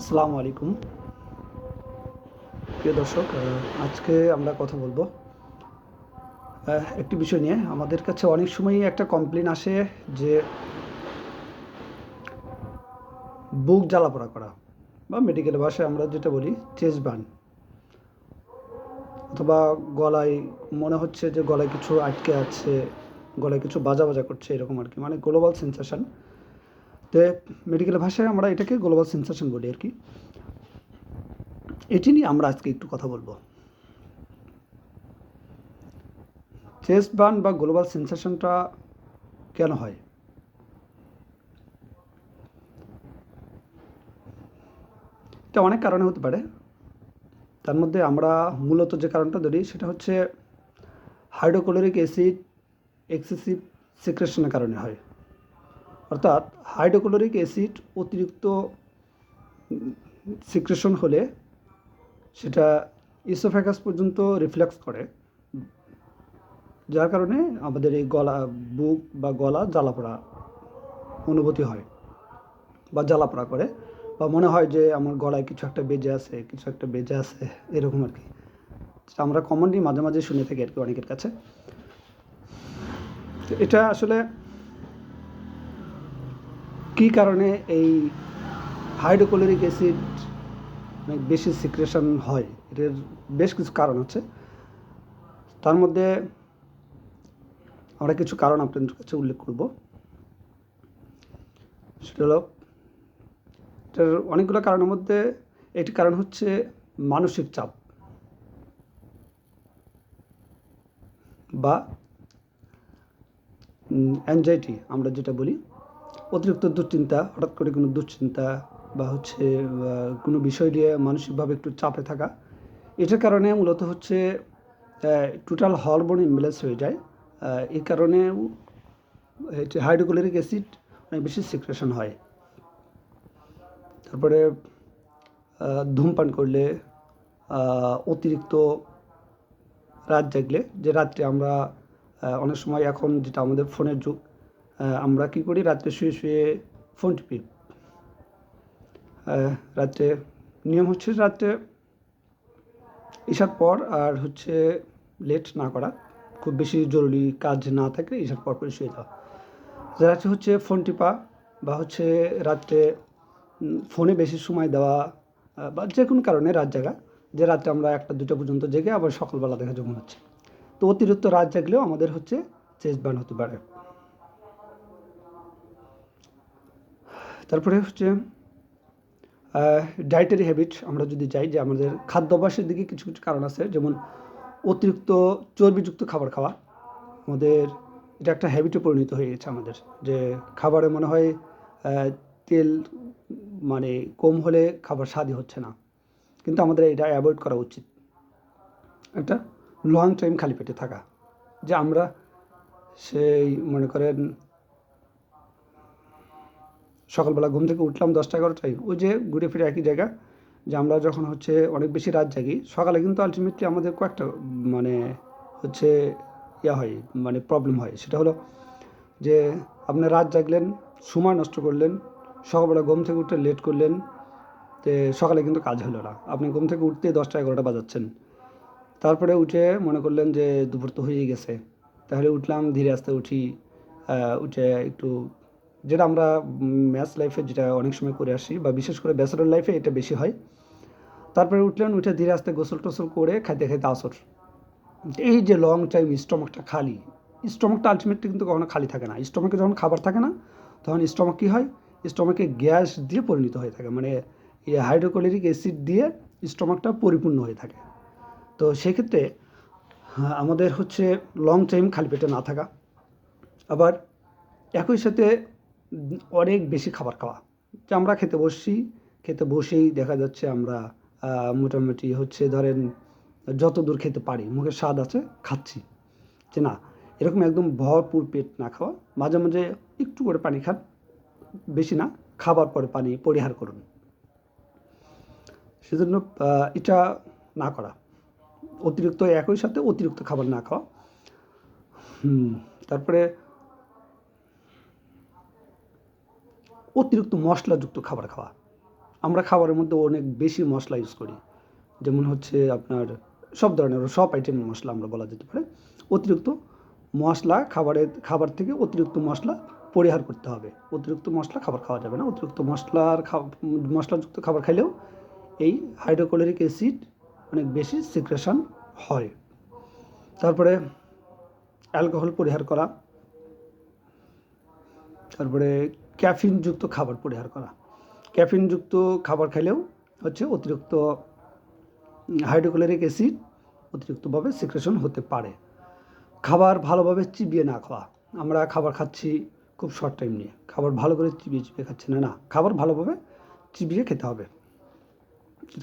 আসসালামু আলাইকুম। প্রিয় দর্শক আজকে আমরা কথা বলব একটি বিষয় নিয়ে। আমাদের কাছে অনেক সময়ই একটা কমপ্লেন আসে যে বুক জ্বালাপোড়া করা বা মেডিকেল ভাষায় আমরা যেটা বলি চেস্ট বার্ন অথবা গলায়, মনে হচ্ছে যে গলায় কিছু আটকে আছে, গলায় কিছু বাজা বাজা করছে, এরকম আর কি। মানে গ্লোবাল সেন্সেশন তো মেডিকেল ভাষায় আমরা এটাকে গ্লোবাল সেন্সেশন বলি আর কি। এটি নিয়ে আমরা আজকে একটু কথা বলব। চেস্ট বার্ন বা গ্লোবাল সেন্সেশনটা কেন হয়? এটা অনেক কারণে হতে পারে। তার মধ্যে আমরা মূলত যে কারণটা ধরি সেটা হচ্ছে হাইড্রোক্লোরিক অ্যাসিড এক্সেসিভ সিক্রেশনের কারণে হয়। অর্থাৎ হাইড্রোক্লোরিক অ্যাসিড অতিরিক্ত সিক্রেশন হলে সেটা ইসোফ্যাকাস পর্যন্ত রিফ্লেক্স করে, যার কারণে আমাদের এই গলা, বুক বা গলা জ্বালাপোড়া অনুভূতি হয় বা জ্বালাপোড়া করে বা মনে হয় যে আমার গলায় কিছু একটা বেজে আছে, কিছু একটা বেজে আছে, এরকম আর কি। আমরা কমনলি মাঝে মাঝে শুনে থাকি আর কি অনেকের কাছে। এটা আসলে কী কারণে এই হাইড্রোক্লোরিক অ্যাসিড অনেক বেশি সিক্রেশন হয়? এটার বেশ কিছু কারণ আছে। তার মধ্যে আমরা কিছু কারণ আপনাদের কাছে উল্লেখ করব। সেটা হলো, এটার অনেকগুলো কারণের মধ্যে একটি কারণ হচ্ছে মানসিক চাপ বা অ্যাংজাইটি আমরা যেটা বলি। অতিরিক্ত দুশ্চিন্তা, হঠাৎ করে কোনো দুশ্চিন্তা বা হচ্ছে কোনো বিষয় নিয়ে মানসিকভাবে একটু চাপে থাকা, এটার কারণে মূলত হচ্ছে টোটাল হরমোন ইমব্যালেন্স হয়ে যায়। এই কারণে হাইড্রোক্লোরিক অ্যাসিড অনেক বেশি সিক্রেশন হয়। তারপরে ধূমপান করলে অতিরিক্ত রাত জাগলে, যে রাত্রে আমরা অনেক সময় এখন যেটা আমাদের ফোনের যুগ আমরা কি করি? রাত্রে শুয়ে শুয়ে ফোন টিপি। রাত্রে, নিয়ম হচ্ছে রাত্রে ঈশার পর আর হচ্ছে লেট না করা। খুব বেশি জরুরি কাজ না থাকলে ঈশার পর পরে শুয়ে যাওয়া। রাত্রে হচ্ছে ফোন টিপা বা হচ্ছে রাত্রে ফোনে বেশি সময় দেওয়া বা যে কোনো কারণে রাত জাগা, যে রাত্রে আমরা একটা দুটো পর্যন্ত জেগে আবার সকালবেলা দেখা যখন হচ্ছে। তো অতিরিক্ত রাত জাগলেও আমাদের হচ্ছে চেস্ট বার্ন হতে পারে। তারপরে হচ্ছে ডায়েটারি হ্যাবিট আমরা যদি যাই, যে আমাদের খাদ্যাভ্যাসের দিকে কিছু কিছু কারণ আছে, যেমন অতিরিক্ত চর্বিযুক্ত খাবার খাওয়া, আমাদের এটা একটা হ্যাবিটে পরিণত হয়ে গেছে আমাদের, যে খাবারে মনে হয় তেল মানে কম হলে খাবার স্বাদই হচ্ছে না, কিন্তু আমাদের এটা অ্যাভয়েড করা উচিত। একটা লং টাইম খালি পেটে থাকা, যে আমরা সেই মনে করেন সকালবেলা ঘুম থেকে উঠলাম দশটা এগারোটায়। ওই যে ঘুরে ফিরে একই জায়গা, যে আমরা যখন হচ্ছে অনেক বেশি রাত জাগি, সকালে কিন্তু আলটিমেটলি আমাদের কয়েকটা মানে হচ্ছে ইয়া হয় মানে প্রবলেম হয়। সেটা হলো যে আপনি রাত জাগলেন, সময় নষ্ট করলেন, সকালবেলা ঘুম থেকে উঠতে লেট করলেন, তে সকালে কিন্তু কাজ হলো না। আপনি ঘুম থেকে উঠতে দশটা এগারোটা বাজাচ্ছেন। তারপরে উঠে মনে করলেন যে দুপুর তো হয়েই গেছে। তাহলে উঠলাম, ধীরে আস্তে উঠি উঠে একটু যেটা আমরা ম্যাথ লাইফে যেটা অনেক সময় করে আসি বা বিশেষ করে ব্যাচেলর লাইফে এটা বেশি হয়। তারপরে উঠলেন উঠে ধীরে আস্তে গোসল টোসল করে খাইতে খাইতে আসর। এই যে লং টাইম স্টমাকটা খালি স্টমাকটা আলটিমেটলি কিন্তু কখনো খালি থাকে না। স্টমাকে যখন খাবার থাকে না তখন স্টমাক কী হয়? স্টমাকে গ্যাস দিয়ে পরিণত হয়ে থাকে। মানে এই হাইড্রোক্লোরিক অ্যাসিড দিয়ে স্টমাকটা পরিপূর্ণ হয়ে থাকে। তো সেক্ষেত্রে হ্যাঁ, আমাদের হচ্ছে লং টাইম খালি পেটে না থাকা। আবার একই সাথে অনেক বেশি খাবার খাওয়া। যে আমরা খেতে বসছি, খেতে বসেই দেখা যাচ্ছে আমরা মোটামুটি হচ্ছে ধরেন যত দূর খেতে পারি মুখে স্বাদ আছে, খাচ্ছি। যে না, এরকম একদম ভরপুর পেট না খাওয়া, মাঝে মাঝে একটু করে পানি খান, বেশি না, খাবার পরে পানি পরিহার করুন। সেজন্য এটা না করা। অতিরিক্ত একই সাথে অতিরিক্ত খাবার না খাওয়া। হুম, তারপরে অতিরিক্ত মশলাযুক্ত খাবার খাওয়া। আমরা খাবারের মধ্যে অনেক বেশি মশলা ইউজ করি। যেমন হচ্ছে আপনার সব ধরনের সব আইটেমের মশলা আমরা বলা যেতে পারে। অতিরিক্ত মশলা খাবারের, খাবার থেকে অতিরিক্ত মশলা পরিহার করতে হবে। অতিরিক্ত মশলা খাবার খাওয়া যাবে না। অতিরিক্ত মশলার মশলাযুক্ত খাবার খাইলেও এই হাইড্রোক্লোরিক অ্যাসিড অনেক বেশি সিক্রেশন হয়। তারপরে অ্যালকোহল পরিহার করা। তারপরে ক্যাফিনযুক্ত খাবার পরিহার করা। ক্যাফিনযুক্ত খাবার খাইলেও হচ্ছে অতিরিক্ত হাইড্রোক্লোরিক অ্যাসিড অতিরিক্তভাবে সিক্রেশন হতে পারে। খাবার ভালোভাবে চিবিয়ে না খাওয়া। আমরা খাবার খাচ্ছি খুব শর্ট টাইম নিয়ে। খাবার ভালো করে চিবিয়ে চিবিয়ে খাচ্ছি না না। খাবার ভালোভাবে চিবিয়ে খেতে হবে।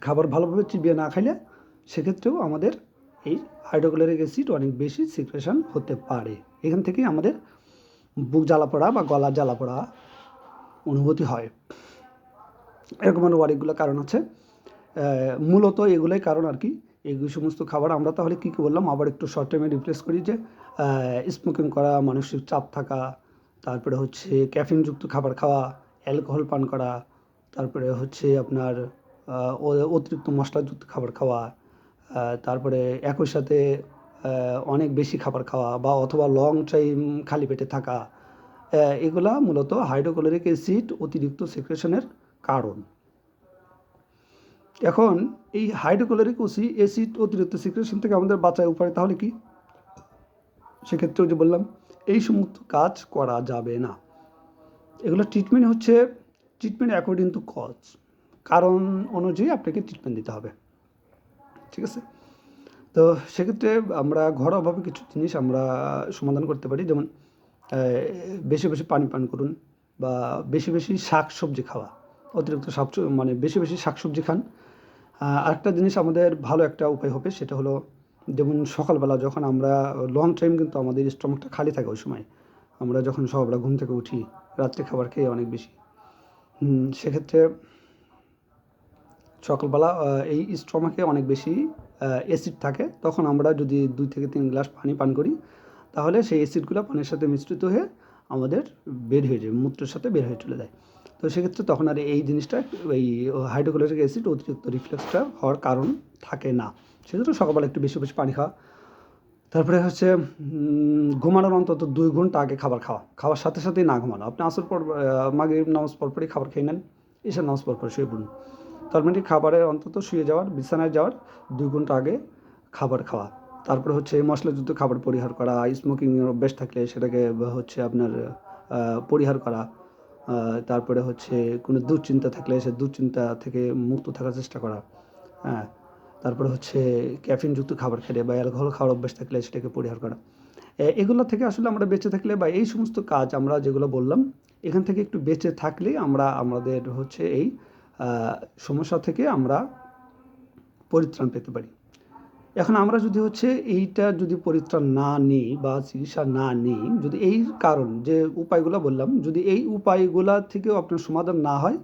খাবার ভালোভাবে চিবিয়ে না খাইলে সেক্ষেত্রেও আমাদের এই হাইড্রোক্লোরিক অ্যাসিড অনেক বেশি সিক্রেশন হতে পারে। এখান থেকেই আমাদের বুক জ্বালা পড়া বা গলা জ্বালা পড়া অনুভূতি হয়। এরকম আরও অনেকগুলো কারণ আছে। মূলত এগুলোই কারণ আর কি। এই সমস্ত খাবার আমরা তাহলে কী কী বললাম? আবার একটু শর্ট টাইমে রিপ্লেস করি যে স্মোকিং করা, মানসিক চাপ থাকা, তারপরে হচ্ছে ক্যাফিনযুক্ত খাবার খাওয়া অ্যালকোহল পান করা, তারপরে হচ্ছে আপনার অতিরিক্ত মশলাযুক্ত খাবার খাওয়া তারপরে একই সাথে অনেক বেশি খাবার খাওয়া বা অথবা লং টাইম খালি পেটে থাকা এগুলা মূলত হাইড্রোক্লোরিক অ্যাসিড অতিরিক্ত সিক্রেশনের কারণ। এখন এই হাইড্রোক্লোরিক ওসি অ্যাসিড অতিরিক্ত সিক্রেশন থেকে আমাদের বাঁচায় উপায় তাহলে কি? সেক্ষেত্রেও যে বললাম, এই সমস্ত কাজ করা যাবে না। এগুলো ট্রিটমেন্ট হচ্ছে ট্রিটমেন্ট অ্যাকর্ডিং টু কজ কারণ অনুযায়ী আপনাকে ট্রিটমেন্ট দিতে হবে। ঠিক আছে? তো সেক্ষেত্রে আমরা ঘরোয়াভাবে কিছু জিনিস আমরা সমাধান করতে পারি। যেমন বেশি বেশি পানি পান করুন বা বেশি বেশি শাক সবজি খাওয়া। অতিরিক্ত শাক মানে বেশি বেশি শাক সবজি খান আরেকটা জিনিস আমাদের ভালো একটা উপায় হবে, সেটা হলো যেমন সকালবেলা যখন আমরা লং টাইম কিন্তু আমাদের স্টমাকটা খালি থাকে ওই সময়। আমরা যখন সকালবেলা ঘুম থেকে উঠি, রাত্রে খাবার খেয়ে অনেক বেশি। সেক্ষেত্রে সকালবেলা এই স্টমাকে অনেক বেশি অ্যাসিড থাকে। তখন আমরা যদি দুই থেকে তিন গ্লাস পানি পান করি তাহলে সেই অ্যাসিডগুলো পানির সাথে মিশ্রিত হয়ে আমাদের বের হয়ে যায়, মূত্রের সাথে বের হয়ে চলে যায়। তো সেক্ষেত্রে তখন আর এই জিনিসটা, এই হাইড্রোক্লোরিক অ্যাসিড অতিরিক্ত রিফ্লেক্সটা হওয়ার কারণ থাকে না। সেজন্য সকালবেলা একটু বেশি বেশি পানি খাওয়া। তারপরে হচ্ছে ঘুমানোর অন্তত দুই ঘণ্টা আগে খাবার খাওয়া। খাওয়ার সাথে সাথেই না ঘুমানো। আপনি আসর পর মাগে নামাজ পর পরই খাবার খেয়ে নেন এসে নামাজ পর পর শুয়ে পড়ুন। তার মানে খাবারের অন্তত শুয়ে যাওয়ার, বিছানায় যাওয়ার দুই ঘণ্টা আগে খাবার খাওয়া। তারপরে হচ্ছে মশলাযুক্ত খাবার পরিহার করা স্মোকিং অভ্যেস থাকলে সেটাকে হচ্ছে আপনার পরিহার করা তারপরে হচ্ছে কোনো দুশ্চিন্তা থাকলে সে দুশ্চিন্তা থেকে মুক্ত থাকার চেষ্টা করা হ্যাঁ। তারপরে হচ্ছে ক্যাফিনযুক্ত খাবার খেলে বা অ্যালকোহল খাওয়ার অভ্যেস থাকলে সেটাকে পরিহার করা। এগুলো থেকে আসলে আমরা বেঁচে থাকলে বা এই সমস্ত কাজ আমরা যেগুলো বললাম, এখান থেকে একটু বেঁচে থাকলে আমরা, আমাদের হচ্ছে এই সমস্যা থেকে আমরা পরিত্রাণ পেতে পারি। এখন আমরা যদি হচ্ছে এইটা যদি পরিত্রাণ না নিই বা চিকিৎসা না নিই, যদি এই কারণ যে উপায়গুলো বললাম, যদি এই উপায়গুলা থেকেও আপনার সমাধান না হয়,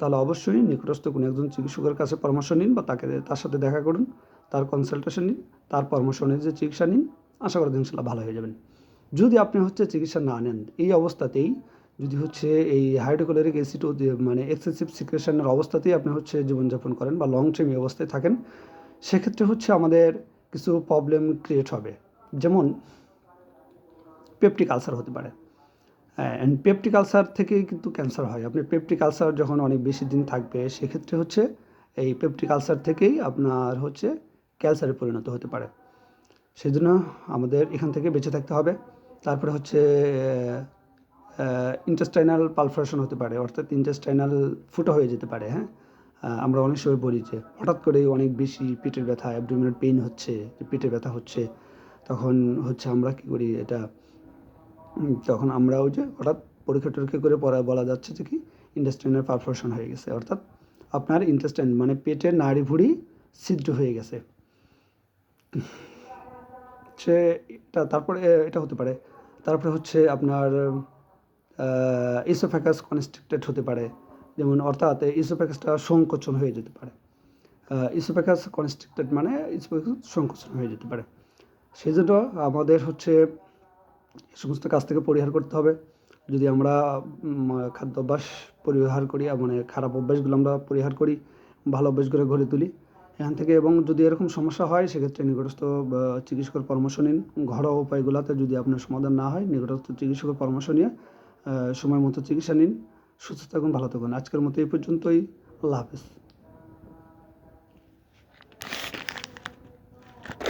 তাহলে অবশ্যই নিকটস্থ কোনো একজন চিকিৎসকের কাছে পরামর্শ নিন বা তাকে তার সাথে দেখা করুন, তার কনসালটেশন নিন, তার পরামর্শ নিয়ে যে চিকিৎসা নিন, আশা করি ইনশাল্লাহ ভালো হয়ে যাবেন। যদি আপনি হচ্ছে চিকিৎসা না নেন, এই অবস্থাতেই যদি হচ্ছে এই হাইড্রোক্লোরিক অ্যাসিড মানে এক্সেসিভ সিক্রেশনের অবস্থাতেই আপনি হচ্ছে জীবনযাপন করেন বা লং টাইম এই অবস্থায় থাকেন সেক্ষেত্রে হচ্ছে আমাদের কিছু প্রবলেম ক্রিয়েট হবে। যেমন পেপটিক আলসার হতে পারে। অ্যান্ড পেপটিক আলসার থেকে কিন্তু ক্যান্সার হয়। আপনি পেপটিক আলসার যখন অনেক বেশি দিন থাকবে, সেক্ষেত্রে হচ্ছে এই পেপটিক আলসার থেকেই আপনার হচ্ছে ক্যান্সারে পরিণত হতে পারে। সেই জন্য আমাদের এখান থেকে বেঁচে থাকতে হবে। তারপরে হচ্ছে ইন্টেস্টাইনাল পালফারেশন হতে পারে, অর্থাৎ ইন্টেস্টাইনাল ফুটো হয়ে যেতে পারে হ্যাঁ? আমরা অনেক সময় বলি যে হঠাৎ করেই অনেক বেশি পেটের ব্যথা অ্যাবডোমিনাল পেইন হচ্ছে পেটে ব্যথা হচ্ছে, তখন হচ্ছে আমরা কী করি এটা তখন আমরা ওই যে হঠাৎ পরীক্ষা টরীক্ষা করে পরে বলা যাচ্ছে যে কি ইন্টেস্টাইনাল পারফোরেশন হয়ে গেছে। অর্থাৎ আপনার ইন্টেস্টাইন মানে পেটের নাড়ি ভুড়ি ছিদ্র হয়ে গেছে। সে এটা তারপরে এটা হতে পারে। তারপরে হচ্ছে আপনার ইসোফ্যাকাস কনস্ট্রিক্টেড হতে পারে। যেমন অর্থাৎ ইসোফ্যাকাসটা সংকোচন হয়ে যেতে পারে। ইসোফ্যাকাস কনস্ট্রিক্টেড মানে ইসোফ্যাকাস সংকোচন হয়ে যেতে পারে। সেই জন্য আমাদের হচ্ছে এই সমস্ত কাজ থেকে পরিহার করতে হবে। যদি আমরা উম, খাদ্যাভ্যাস পরিহার করি মানে খারাপ অভ্যাসগুলো আমরা পরিহার করি ভালো অভ্যাসগুলো গড়ে তুলি এখান থেকে এবং যদি এরকম সমস্যা হয় সেক্ষেত্রে নিকটস্থ চিকিৎসকের পরামর্শ নিন। ঘরোয়া উপায়গুলোতে যদি আপনার সমাধান না হয় নিকটস্থ চিকিৎসকের পরামর্শ নিয়ে সময় মতো চিকিৎসা নিন। সুস্থ থাকুন ভালো থাকুন। আজকের মতো এই পর্যন্তই। আল্লাহ হাফিজ।